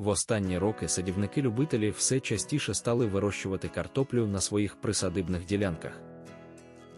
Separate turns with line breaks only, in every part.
В останні роки садівники-любителі все частіше стали вирощувати картоплю на своїх присадибних ділянках.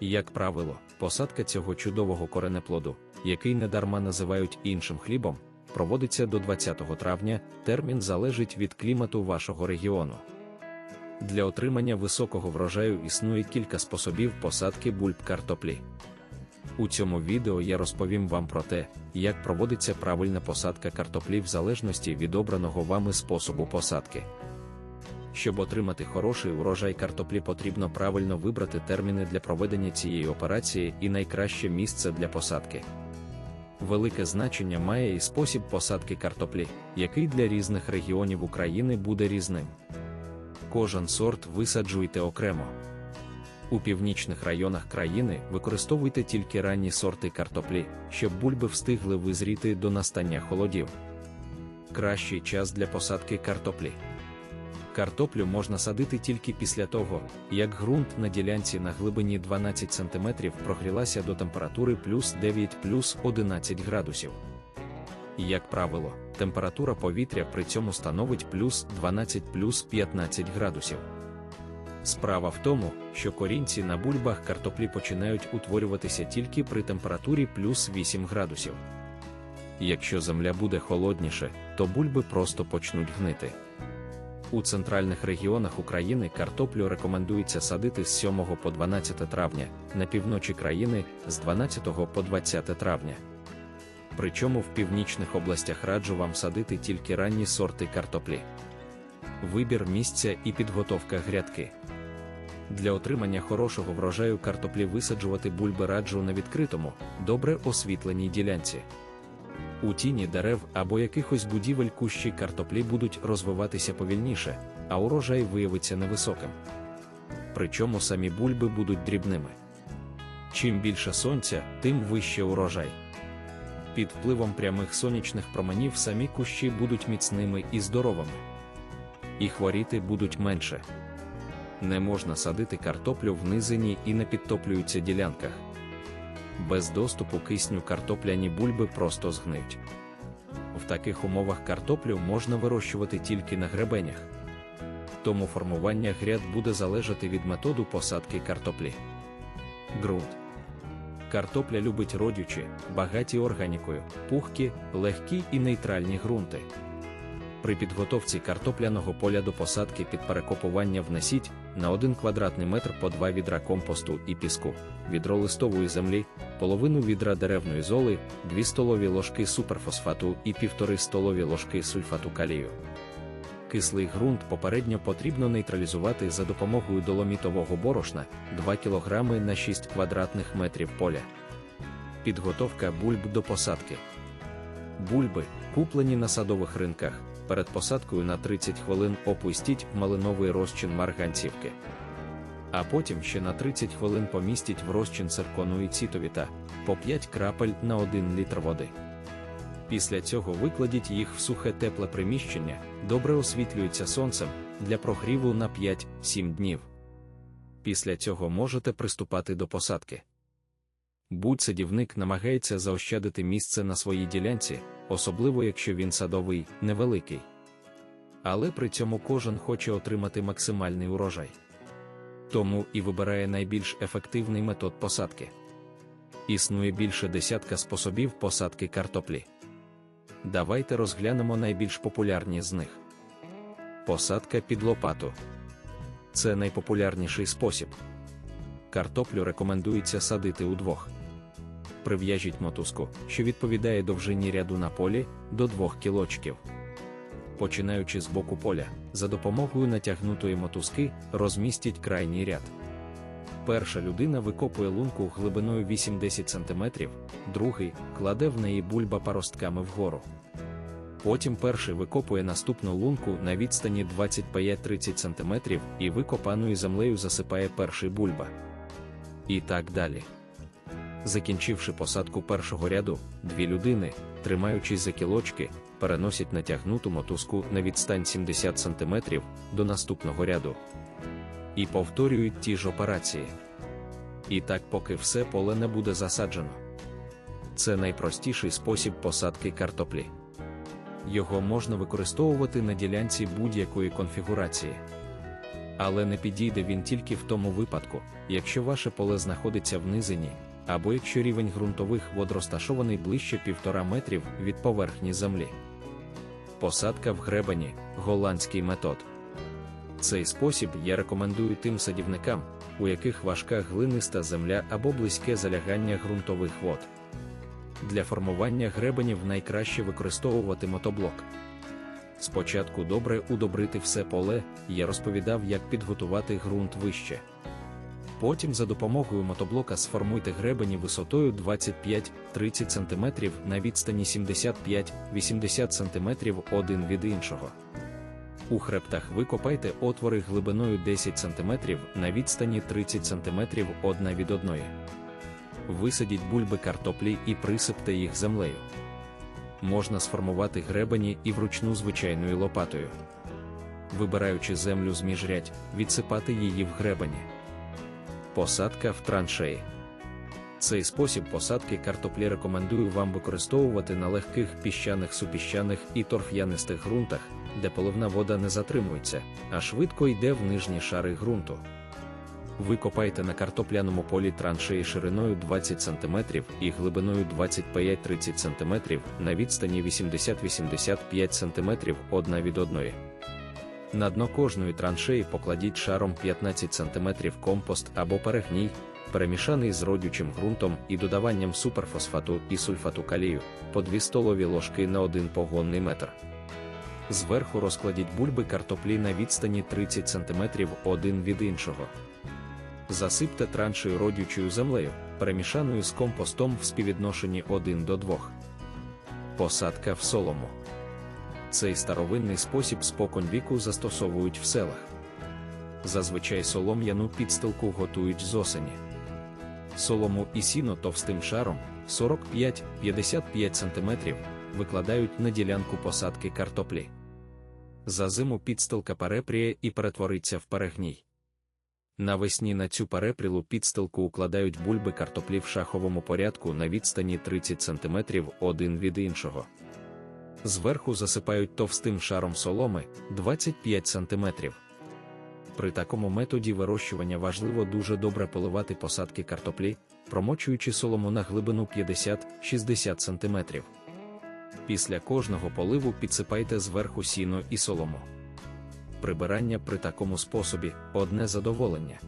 Як правило, посадка цього чудового коренеплоду, який недарма називають іншим хлібом, проводиться до 20 травня, термін залежить від клімату вашого регіону. Для отримання високого врожаю існує кілька способів посадки бульб картоплі. У цьому відео я розповім вам про те, як проводиться правильна посадка картоплі в залежності від обраного вами способу посадки. Щоб отримати хороший урожай картоплі, потрібно правильно вибрати терміни для проведення цієї операції і найкраще місце для посадки. Велике значення має і спосіб посадки картоплі, який для різних регіонів України буде різним. Кожен сорт висаджуйте окремо. У північних районах країни використовуйте тільки ранні сорти картоплі, щоб бульби встигли визріти до настання холодів. Кращий час для посадки картоплі. Картоплю можна садити тільки після того, як ґрунт на ділянці на глибині 12 см прогрілася до температури плюс 9 плюс 11 градусів. Як правило, температура повітря при цьому становить плюс 12 плюс 15 градусів. Справа в тому, що корінці на бульбах картоплі починають утворюватися тільки при температурі плюс 8 градусів. Якщо земля буде холодніше, то бульби просто почнуть гнити. У центральних регіонах України картоплю рекомендується садити з 7 по 12 травня, на півночі країни з 12 по 20 травня. Причому в північних областях раджу вам садити тільки ранні сорти картоплі. Вибір місця і підготовка грядки. Для отримання хорошого врожаю картоплі висаджувати бульби раджу на відкритому, добре освітленій ділянці. У тіні дерев або якихось будівель кущі картоплі будуть розвиватися повільніше, а урожай виявиться невисоким. Причому самі бульби будуть дрібними. Чим більше сонця, тим вище урожай. Під впливом прямих сонячних променів самі кущі будуть міцними і здоровими. І хворіти будуть менше. Не можна садити картоплю в низині і на підтоплюються ділянках. Без доступу кисню картопляні бульби просто згниють. В таких умовах картоплю можна вирощувати тільки на гребенях. Тому формування гряд буде залежати від методу посадки картоплі. Ґрунт. Картопля любить родючі, багаті органікою, пухкі, легкі і нейтральні ґрунти. При підготовці картопляного поля до посадки під перекопування внесіть на 1 квадратний метр по 2 відра компосту і піску, відро листової землі, половину відра деревної золи, 2 столові ложки суперфосфату і 1,5 столові ложки сульфату калію. Кислий ґрунт попередньо потрібно нейтралізувати за допомогою доломітового борошна 2 кг на 6 квадратних метрів поля. Підготовка бульб до посадки. Бульби, куплені на садових ринках, перед посадкою на 30 хвилин опустіть в малиновий розчин марганцівки. А потім ще на 30 хвилин помістіть в розчин циркону і цітовіта по 5 крапель на 1 літр води. Після цього викладіть їх в сухе тепле приміщення, добре освітлюється сонцем для прогріву на 5-7 днів. Після цього можете приступати до посадки. Будь-садівник намагається заощадити місце на своїй ділянці, особливо якщо він садовий, невеликий. Але при цьому кожен хоче отримати максимальний урожай. Тому і вибирає найбільш ефективний метод посадки. Існує більше десятка способів посадки картоплі. Давайте розглянемо найбільш популярні з них. Посадка під лопату. Це найпопулярніший спосіб. Картоплю рекомендується садити удвох. Прив'яжіть мотузку, що відповідає довжині ряду на полі, до 2 кілочків. Починаючи з боку поля, за допомогою натягнутої мотузки розмістіть крайній ряд. Перша людина викопує лунку глибиною 8-10 см, другий кладе в неї бульба паростками вгору. Потім перший викопує наступну лунку на відстані 25-30 см і викопаною землею засипає перший бульба. І так далі. Закінчивши посадку першого ряду, дві людини, тримаючись за кілочки, переносять натягнуту мотузку на відстань 70 см до наступного ряду. І повторюють ті ж операції. І так, поки все поле не буде засаджено. Це найпростіший спосіб посадки картоплі. його можна використовувати на ділянці будь-якої конфігурації. Але не підійде він тільки в тому випадку, якщо ваше поле знаходиться в низині, або якщо рівень ґрунтових вод розташований ближче півтора метрів від поверхні землі. Посадка в гребені голландський метод. Цей спосіб я рекомендую тим садівникам, у яких важка глиниста земля або близьке залягання ґрунтових вод. Для формування гребенів найкраще використовувати мотоблок. Спочатку добре удобрити все поле, я розповідав, як підготувати ґрунт вище. Потім за допомогою мотоблока сформуйте гребені висотою 25-30 см на відстані 75-80 см один від іншого. У хребтах викопайте отвори глибиною 10 см на відстані 30 см одна від одної. Висадіть бульби картоплі і присипте їх землею. Можна сформувати гребені і вручну звичайною лопатою. Вибираючи землю з міжрядь, відсипати її в гребені. Посадка в траншеї. Цей спосіб посадки картоплі рекомендую вам використовувати на легких піщаних супіщаних і торф'янистих ґрунтах, де поливна вода не затримується, а швидко йде в нижні шари ґрунту. Викопайте на картопляному полі траншеї шириною 20 см і глибиною 25-30 см на відстані 80-85 см одна від одної. На дно кожної траншеї покладіть шаром 15 см компост або перегній, перемішаний з родючим ґрунтом і додаванням суперфосфату і сульфату калію, по 2 столові ложки на 1 погонний метр. Зверху розкладіть бульби картоплі на відстані 30 см один від іншого. Засипте траншею родючою землею, перемішаною з компостом в співвідношенні 1 до 2. Посадка в солому. Цей старовинний спосіб спокон віку застосовують в селах. Зазвичай солом'яну підстилку готують з осені. Солому і сіно товстим шаром 45-55 см викладають на ділянку посадки картоплі. За зиму підстилка перепріє і перетвориться в перегній. Навесні на цю перепрілу підстилку укладають бульби картоплі в шаховому порядку на відстані 30 см один від іншого. Зверху засипають товстим шаром соломи 25 см. При такому методі вирощування важливо дуже добре поливати посадки картоплі, промочуючи солому на глибину 50-60 см. Після кожного поливу підсипайте зверху сіно і солому. Прибирання при такому способі одне задоволення.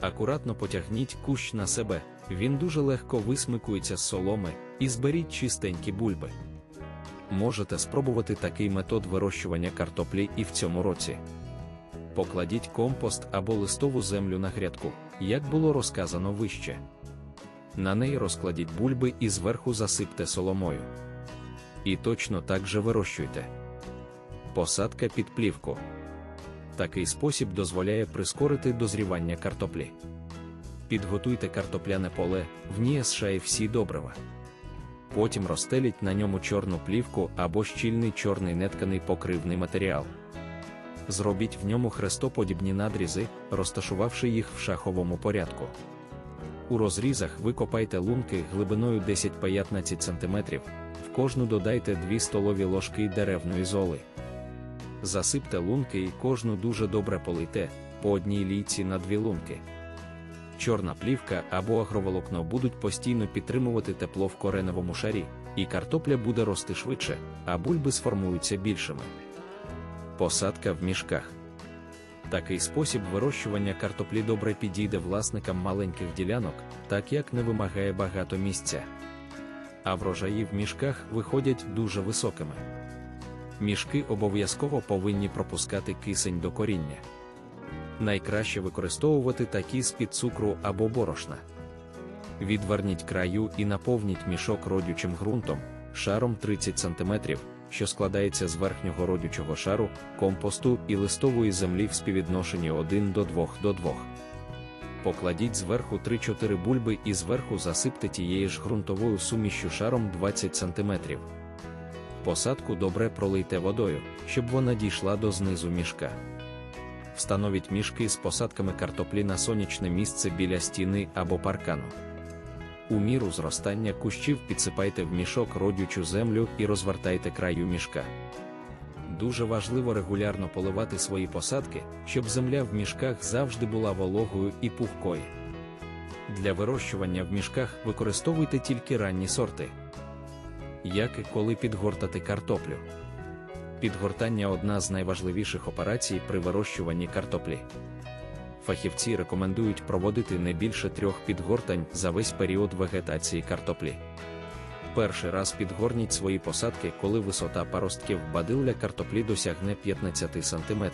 Акуратно потягніть кущ на себе, він дуже легко висмикується з соломи, і зберіть чистенькі бульби. Можете спробувати такий метод вирощування картоплі і в цьому році. Покладіть компост або листову землю на грядку, як було розказано вище. На неї розкладіть бульби і зверху засипте соломою. І точно так же вирощуйте. Посадка під плівку. Такий спосіб дозволяє прискорити дозрівання картоплі. Підготуйте картопляне поле, в ній зшає всі добрива. Потім розстеліть на ньому чорну плівку або щільний чорний нетканий покривний матеріал. Зробіть в ньому хрестоподібні надрізи, розташувавши їх в шаховому порядку. У розрізах викопайте лунки глибиною 10-15 см, в кожну додайте 2 столові ложки деревної золи. Засипте лунки і кожну дуже добре полийте, по одній лійці на дві лунки. Чорна плівка або агроволокно будуть постійно підтримувати тепло в кореневому шарі, і картопля буде рости швидше, а бульби сформуються більшими. Посадка в мішках. Такий спосіб вирощування картоплі добре підійде власникам маленьких ділянок, так як не вимагає багато місця. А врожаї в мішках виходять дуже високими. Мішки обов'язково повинні пропускати кисень до коріння. Найкраще використовувати такі з-під цукру або борошна. Відверніть краю і наповніть мішок родючим ґрунтом, шаром 30 см, що складається з верхнього родючого шару, компосту і листової землі в співвідношенні 1 до 2 до 2. Покладіть зверху 3-4 бульби і зверху засипте тією ж ґрунтовою сумішю шаром 20 см. Посадку добре пролийте водою, щоб вона дійшла до знизу мішка. Встановіть мішки з посадками картоплі на сонячне місце біля стіни або паркану. У міру зростання кущів підсипайте в мішок родючу землю і розвертайте краю мішка. Дуже важливо регулярно поливати свої посадки, щоб земля в мішках завжди була вологою і пухкою. Для вирощування в мішках використовуйте тільки ранні сорти. Як і коли підгортати картоплю. Підгортання одна з найважливіших операцій при вирощуванні картоплі. Фахівці рекомендують проводити не більше трьох підгортань за весь період вегетації картоплі. Перший раз підгорніть свої посадки, коли висота паростків бадилля картоплі досягне 15 см.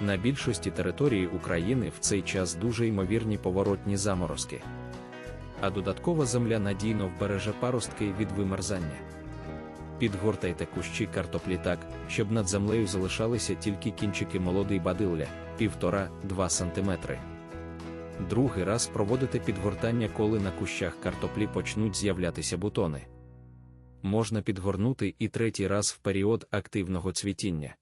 На більшості території України в цей час дуже ймовірні поворотні заморозки. А додаткова земля надійно вбереже паростки від вимерзання. Підгортайте кущі картоплі так, щоб над землею залишалися тільки кінчики молодий бадилля 1,5-2 см. Другий раз проводите підгортання, коли на кущах картоплі почнуть з'являтися бутони. Можна підгорнути і третій раз в період активного цвітіння.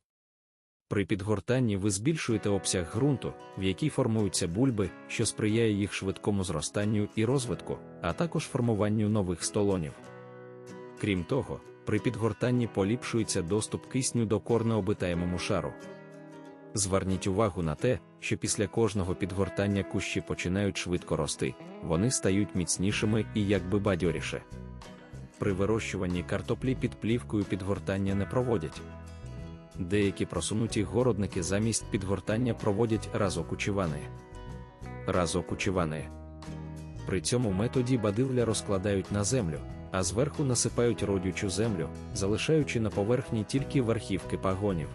При підгортанні ви збільшуєте обсяг ґрунту, в якій формуються бульби, що сприяє їх швидкому зростанню і розвитку, а також формуванню нових столонів. Крім того, при підгортанні поліпшується доступ кисню до корнеобитаємому шару. Зверніть увагу на те, що після кожного підгортання кущі починають швидко рости, вони стають міцнішими і якби бадьоріше. При вирощуванні картоплі під плівкою підгортання не проводять. Деякі просунуті городники замість підгортання проводять разокучивани. Разокучивани. При цьому методі бадилля розкладають на землю, а зверху насипають родючу землю, залишаючи на поверхні тільки верхівки пагонів.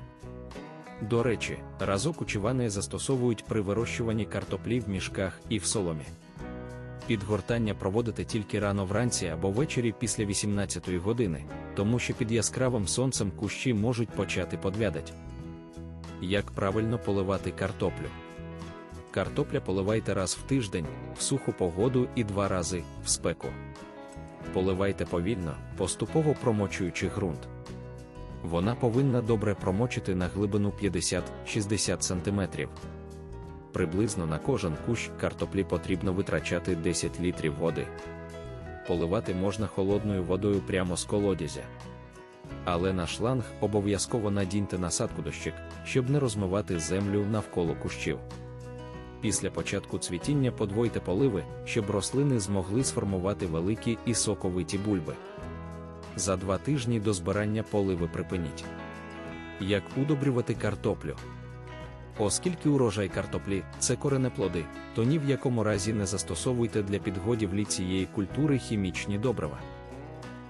До речі, разок учивани застосовують при вирощуванні картоплі в мішках і в соломі. Підгортання проводити тільки рано вранці або ввечері після 18 години, тому що під яскравим сонцем кущі можуть почати подвядать. Як правильно поливати картоплю? Картопля поливайте раз в тиждень, в суху погоду і два рази в спеку. Поливайте повільно, поступово промочуючи ґрунт. Вона повинна добре промочити на глибину 50-60 см. Приблизно на кожен кущ картоплі потрібно витрачати 10 літрів води. Поливати можна холодною водою прямо з колодязя. Але на шланг обов'язково надіньте насадку дощик, щоб не розмивати землю навколо кущів. Після початку цвітіння подвойте поливи, щоб рослини змогли сформувати великі і соковиті бульби. За два тижні до збирання поливи припиніть. Як удобрювати картоплю? Оскільки урожай картоплі це коренеплоди, то ні в якому разі не застосовуйте для підгодівлі цієї культури хімічні добрива.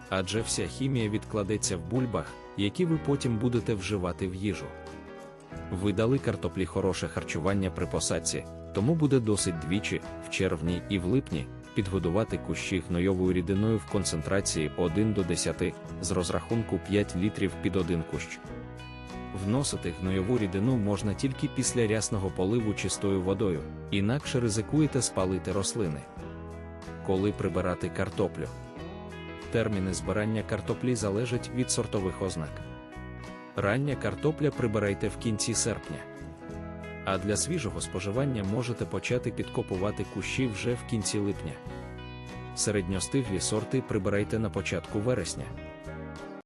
Адже вся хімія відкладеться в бульбах, які ви потім будете вживати в їжу. Ви дали картоплі хороше харчування при посадці, тому буде досить двічі, в червні і в липні, підгодувати кущі гнойовою рідиною в концентрації 1 до 10 з розрахунку 5 літрів під один кущ. Вносити гнойову рідину можна тільки після рясного поливу чистою водою, інакше ризикуєте спалити рослини. Коли прибирати картоплю. Терміни збирання картоплі залежать від сортових ознак. Рання картопля прибирайте в кінці серпня. А для свіжого споживання можете почати підкопувати кущі вже в кінці липня. Середньостиглі сорти прибирайте на початку вересня.